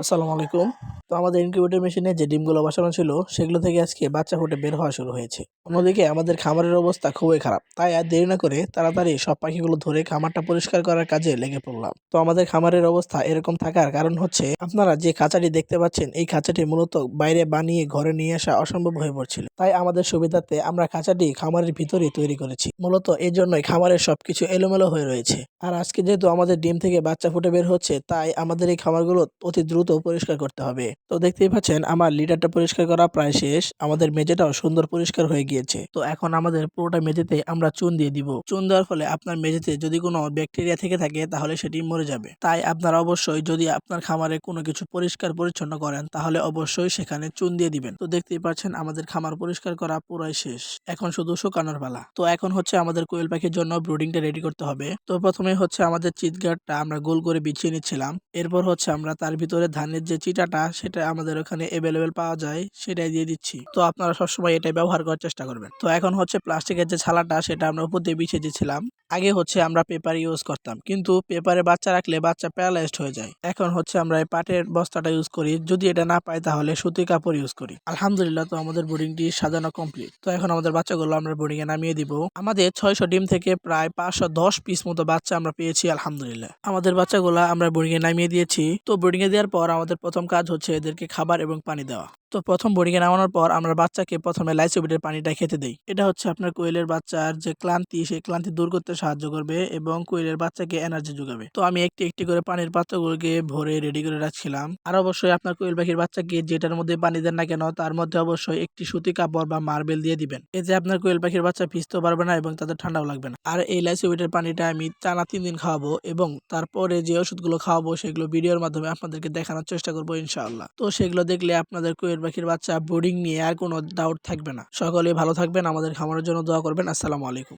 আসসালামু আলাইকুম। তো আমাদের ইনকিউবেটর মেশিনে যে ডিমগুলো বসানো ছিল, সেগুলো থেকে আজকে বাচ্চা ফুটে বের হওয়া শুরু হয়েছে। অন্যদিকে আমাদের খামারের অবস্থা খুবই খারাপ, তাই আর দেরি না করে তাড়াতাড়ি সব পাখিগুলো ধরে খামারটা পরিষ্কার করার কাজে লেগে পড়লাম। তো আমাদের খামারের অবস্থা এরকম থাকার কারণ হচ্ছে, আপনারা যে খাঁচাটি দেখতে পাচ্ছেন, এই খাঁচাটি মূলত বাইরে বানিয়ে ঘরে নিয়ে আসা অসম্ভব হয়ে পড়ছিল। তাই আমাদের সুবিধাতে আমরা খাঁচাটি খামারের ভিতরেই তৈরি করেছি। মূলত এই জন্যই খামারের সবকিছু এলোমেলো হয়ে রয়েছে। আর আজকে যেহেতু আমাদের ডিম থেকে বাচ্চা ফুটে বের হচ্ছে, তাই আমাদের এই খামারগুলো অতি দ্রুত পরিষ্কার করতে হবে। তো দেখতেই পাচ্ছেন, আমার লিটারটা পরিষ্কার করা প্রায় শেষ। আমাদের মেঝেটাও সুন্দর পরিষ্কার হয়ে গিয়েছে। তো এখন আমাদের পুরোটা মেঝেতে আমরা চুন দিয়ে দিব। চুন দেওয়ার ফলে আপনার মেঝেতে যদি কোনো ব্যাকটেরিয়া থেকে থাকে, তাহলে সেটি মরে যাবে। তাই আপনারা অবশ্যই যদি আপনার খামারে কোনো কিছু পরিষ্কার পরিচ্ছন্ন করেন, তাহলে অবশ্যই সেখানে চুন দিয়ে দিবেন। তো দেখতেই পাচ্ছেন, আমাদের খামার পরিষ্কার করা পুরাই শেষ। এখন শুধু শুকানোর পালা। তো এখন হচ্ছে আমাদের কোয়েল পাখির জন্য ব্রুডিংটা রেডি করতে হবে। তো প্রথমে হচ্ছে আমাদের চিটগার্ডটা আমরা গোল করে বিছিয়ে নিচ্ছিলাম। এরপর হচ্ছে আমরা তার ভিতরে ধানের যে চিটাটা সেটা আমাদের ওখানে অ্যাভেলেবেল পাওয়া যায়, সেটাই দিয়ে দিচ্ছি। তো আপনারা সবসময় এটাই ব্যবহার করার চেষ্টা করবেন। তো এখন হচ্ছে প্লাস্টিকের যে ছালাটা, সেটা আমরা উপর দিয়ে বিছিয়ে দিচ্ছিলাম আগে হচ্ছে আমরা পেপার ইউজ করতাম, কিন্তু পেপারে বাচ্চা রাখলে বাচ্চা প্যারালাইজড হয়ে যায়। এখন হচ্ছে আমরা এই পাটের বস্তাটা ইউজ করি। যদি এটা না পাই তাহলে সুতি কাপড় ইউজ করি। আলহামদুলিল্লাহ তো আমাদের বোর্ডিংটি সাজানো কমপ্লিট তো এখন আমাদের বাচ্চাগুলো আমরা বোর্ডিং এ নামিয়ে দিব। আমাদের ছয়শো ডিম থেকে প্রায় পাঁচশো দশ পিস মতো বাচ্চা আমরা পেয়েছি, আলহামদুলিল্লাহ। আমাদের বাচ্চাগুলো আমরা বোর্ডিং এ নামিয়ে দিয়েছি। তো বোর্ডিং এ দেওয়ার পর আমাদের প্রথম কাজ হচ্ছে এদেরকে খাবার এবং পানি দেওয়া। তো প্রথম বোর্ডিংয়ে নামানোর পর আমরা বাচ্চাকে প্রথমে লাইসোবিটের পানিটা খেতে দেই। এটা হচ্ছে আপনার কোয়েলের বাচ্চার যে ক্লান্তি সেই ক্লান্তি দূর করতে সাহায্য করবে এবং কোয়েলের বাচ্চাকে এনার্জি যোগাবে। তো আমি একটি একটি করে পানির পাত্রগুলোকে ভরে রেডি করে রাখছিলাম। আর অবশ্যই আপনার কোয়েল পাখির বাচ্চাকে যেটার মধ্যে পানি দেন না কেন, তার মধ্যে অবশ্যই একটি সুতি কাপড় বা মার্বেল দিয়ে দিবেন। এতে আপনার কোয়েল পাখির বাচ্চা ভিজতেও পারবে না এবং তাদের ঠান্ডাও লাগবে না। আর এই লাইসোবিটের পানিটা আমি টানা তিন দিন খাওয়াবো এবং তারপরে যে ওষুধগুলো খাওয়াবো সেগুলো ভিডিওর মাধ্যমে আপনাদেরকে দেখানোর চেষ্টা করব ইনশাআল্লাহ। তো সেগুলো দেখলে আপনাদের কোয়েল পাখির বাচ্চা বোর্ডিং নিয়ে আর কোনো ডাউট থাকবে না। সকলে ভালো থাকবেন, আমাদের খামারের জন্য দোয়া করবেন। আসসালামু আলাইকুম।